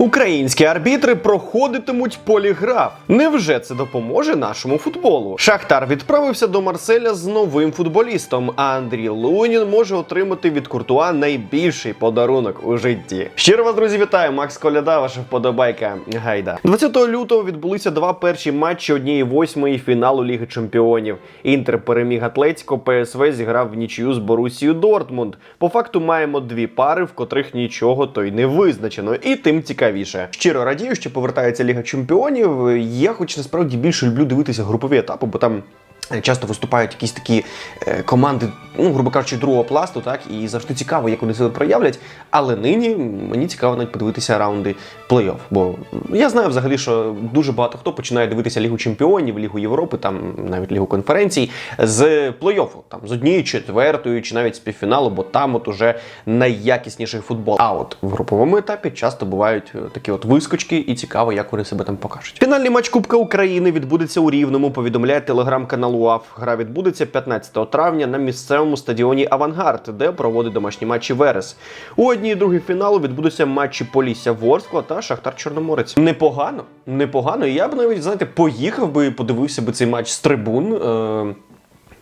Українські арбітри проходитимуть поліграф. Невже це допоможе нашому футболу? Шахтар відправився до Марселя з новим футболістом. А Андрій Лунін може отримати від Куртуа найбільший подарунок у житті. Щиро вас, друзі, вітаю! Макс Коляда, ваша вподобайка. Гайда. 20 лютого відбулися два перші матчі однієї восьмої фіналу Ліги Чемпіонів. Інтер переміг Атлетіко, ПСВ зіграв в нічию з Борусією Дортмунд. По факту маємо дві пари, в котрих нічого то й не визначено, і тим цікавіше. Щиро радію, що повертається Ліга Чемпіонів. Я, хоч насправді більше люблю дивитися групові етапи, бо там. Е, Часто виступають якісь такі е, команди, ну, грубо кажучи, другого пласту, так, і завжди цікаво, як вони себе проявлять. Але нині мені цікаво навіть подивитися раунди плей-офф. Бо я знаю взагалі, що дуже багато хто починає дивитися Лігу Чемпіонів, Лігу Європи, там навіть Лігу конференцій з плей-оффу, там з однієї четвертої, чи навіть з півфіналу, бо там от уже найякісніший футбол. А от в груповому етапі часто бувають е, такі от вискочки, і цікаво, як вони себе там покажуть. Фінальний матч Кубка України відбудеться у Рівному. Повідомляє телеграм-канал УАФ. Гра відбудеться 15 травня на місцевому стадіоні Авангард, де проводить домашні матчі Верес. У одній і другій фіналу відбудуться матчі Полісся Ворскла та Шахтар Чорноморець. Непогано, непогано. І я б навіть знаєте, поїхав би і подивився би цей матч з трибун, е-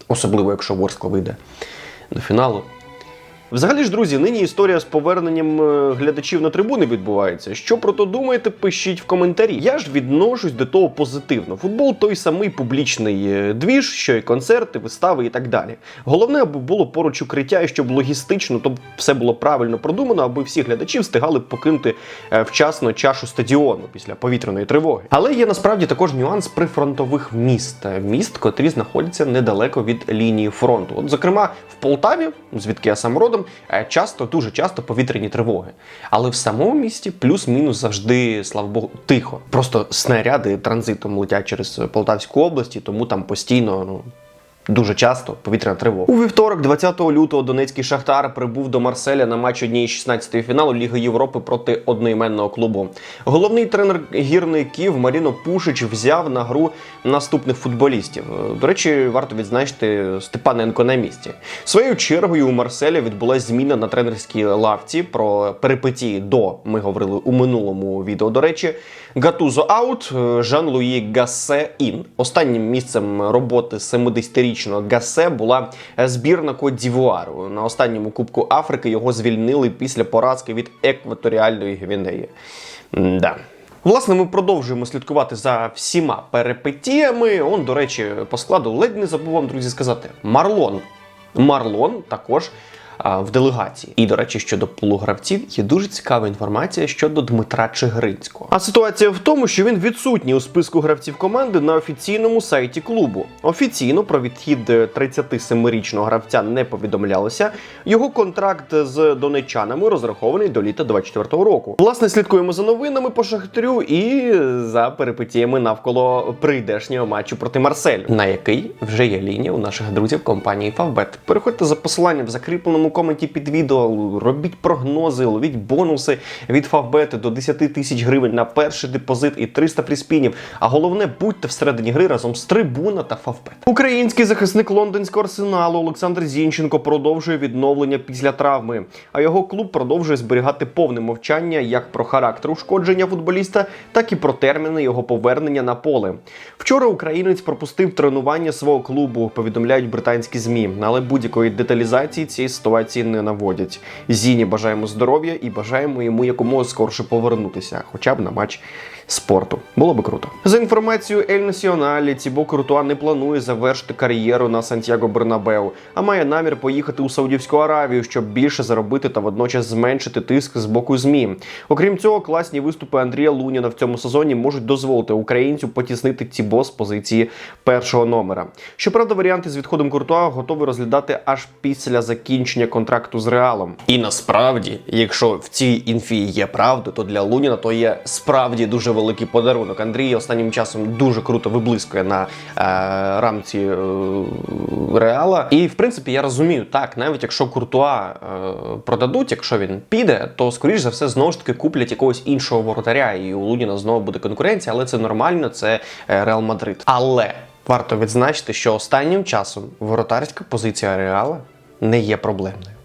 особливо якщо Ворскла вийде до фіналу. Взагалі ж, друзі, нині історія з поверненням е, глядачів на трибуни відбувається. Що про то думаєте, пишіть в коментарі. Я ж відношусь до того позитивно. Футбол той самий публічний е, двіж, що й концерти, вистави і так далі. Головне, аби було поруч укриття і щоб логістично то все було правильно продумано, аби всі глядачі встигали покинути е, вчасно чашу стадіону після повітряної тривоги. Але є насправді також нюанс прифронтових міст, міст, котрі знаходяться недалеко від лінії фронту. От, зокрема, в Полтаві, звідки я сам родом, е, часто, дуже часто повітряні тривоги. Але в самому місті плюс-мінус завжди, слава Богу, тихо. Просто снаряди транзитом летять через Полтавську область, тому там постійно ну, Дуже часто повітряна тривога. У вівторок, 20 лютого, Донецький Шахтар прибув до Марселя на матч однієї 16-ї фіналу Ліги Європи проти одноіменного клубу. Головний тренер гірників Маріно Пушич взяв на гру наступних футболістів. Е, До речі, варто відзначити Степаненко на місці. Своєю чергою у Марселя відбулася зміна на тренерській лавці. Про перипетії до ми говорили у минулому відео. До речі, Гатузо аут, е, Жан-Луї Гасе ін. Останнім місцем роботи 70-річного Гасе була е, збірна Кодівуару. На останньому Кубку Африки його звільнили після поразки від екваторіальної Гвінеї. Да. Власне, ми продовжуємо слідкувати за всіма перипетіями. Он, до речі, по складу ледь не забув вам, друзі, сказати. Марлон. Марлон також в делегації. І, до речі, щодо полугравців є дуже цікава інформація щодо Дмитра Чигиринського. А ситуація в тому, що він відсутній у списку гравців команди на офіційному сайті клубу. Офіційно про відхід е, 37-річного гравця не повідомлялося. Його контракт з донечанами розрахований до літа 24-го року. Власне, слідкуємо за новинами по Шахтарю і за перипетіями навколо прийдешнього матчу проти Марселю, на який вже є лінія у наших друзів компанії Favbet. Переходьте за посиланням в закріпленому коменті під відео, робіть прогнози, ловіть бонуси від Favbet до 10 тисяч гривень на перший депозит і 300 фріспінів. А головне, будьте всередині гри разом з Трибуна та Favbet. Український захисник лондонського арсеналу Олександр Зінченко продовжує відновлення після травми, а його клуб продовжує зберігати повне мовчання як про характер ушкодження футболіста, так і про терміни його повернення на поле. Вчора українець пропустив тренування свого клубу, повідомляють британські змі, але будь-якої деталізації цієї ситуації не наводять. Зіні бажаємо здоров'я і бажаємо йому якомога скорше повернутися, хоча б на матч спорту. Було би круто. За інформацією Ель Націоналі, Тібо Куртуа не планує завершити кар'єру на Сантьяго Бернабеу, а має намір поїхати у Саудівську Аравію, щоб більше заробити та водночас зменшити тиск з боку змі. Окрім цього, класні виступи Андрія Луніна в цьому сезоні можуть дозволити українцю потіснити Тібо з позиції першого номера. Щоправда, варіанти з відходом Куртуа готові розглядати аж після закінчення контракту з Реалом. І насправді, якщо в цій інфі є правда, то для Луніна то є справді дуже великий подарунок. Андрій останнім часом дуже круто виблискує на е, рамці е, Реала. І в принципі я розумію, так, навіть якщо Куртуа е, продадуть, якщо він піде, то скоріш за все знову ж таки куплять якогось іншого воротаря, і у Луніна знову буде конкуренція, але це нормально, це е, Реал Мадрид. Але варто відзначити, що останнім часом воротарська позиція Реала не є проблемною.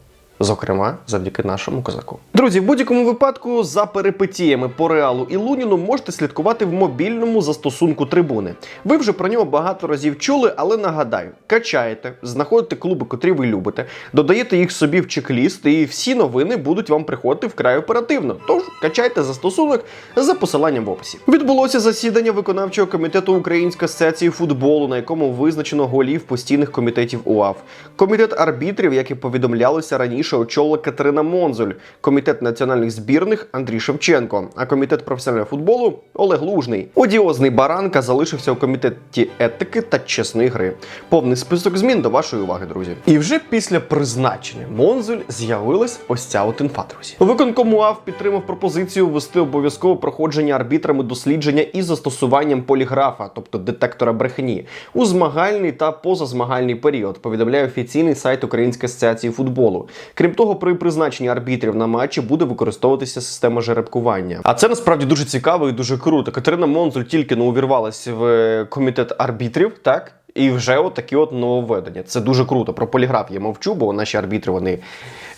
Зокрема, завдяки нашому козаку. Друзі, в будь-якому випадку за перипетіями по реалу і Луніну можете слідкувати в мобільному застосунку трибуни. Ви вже про нього багато разів чули, але нагадаю: качаєте, знаходите клуби, котрі ви любите, додаєте їх собі в чек-ліст, і всі новини будуть вам приходити вкрай оперативно. Тож качайте застосунок за посиланням в описі. Відбулося засідання виконавчого комітету Української асоціації футболу, на якому визначено голів постійних комітетів УАФ. Комітет арбітрів, як і повідомлялося раніше, очолила Катерина Монзуль, комітет національних збірних Андрій Шевченко, а комітет професіонального футболу Олег Лужний. Одіозний Баранка залишився у комітеті етики та чесної гри. Повний список змін до вашої уваги, друзі. І вже після призначення Монзуль з'явилась ось ця от інфа, друзі. Виконком УАФ підтримав пропозицію ввести обов'язкове проходження арбітрами дослідження із застосуванням поліграфа, тобто детектора брехні, у змагальний та позазмагальний період. Повідомляє офіційний сайт Української асоціації футболу. Крім того, при призначенні арбітрів на матчі буде використовуватися система жеребкування. А це насправді дуже цікаво і дуже круто. Катерина Монзуль тільки не увірвалася в е, комітет арбітрів, так. І вже от такі от нововведення. Це дуже круто. Про поліграф я мовчу, бо наші арбітри вони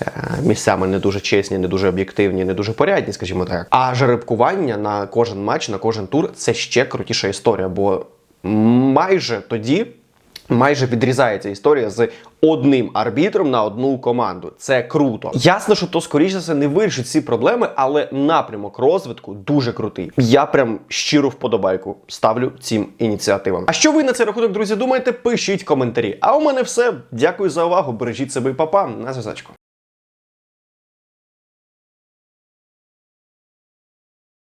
е, місцями не дуже чесні, не дуже об'єктивні, не дуже порядні, скажімо так. А жеребкування на кожен матч, на кожен тур це ще крутіша історія, бо майже тоді. Майже відрізається історія з одним арбітром на одну команду. Це круто. Ясно, що то скоріше все не вирішить ці проблеми, але напрямок розвитку дуже крутий. Я прям щиро вподобайку ставлю цим ініціативам. А що ви на цей рахунок, друзі, думаєте? Пишіть коментарі. А у мене все. Дякую за увагу. Бережіть себе і папа. На зв'язочку.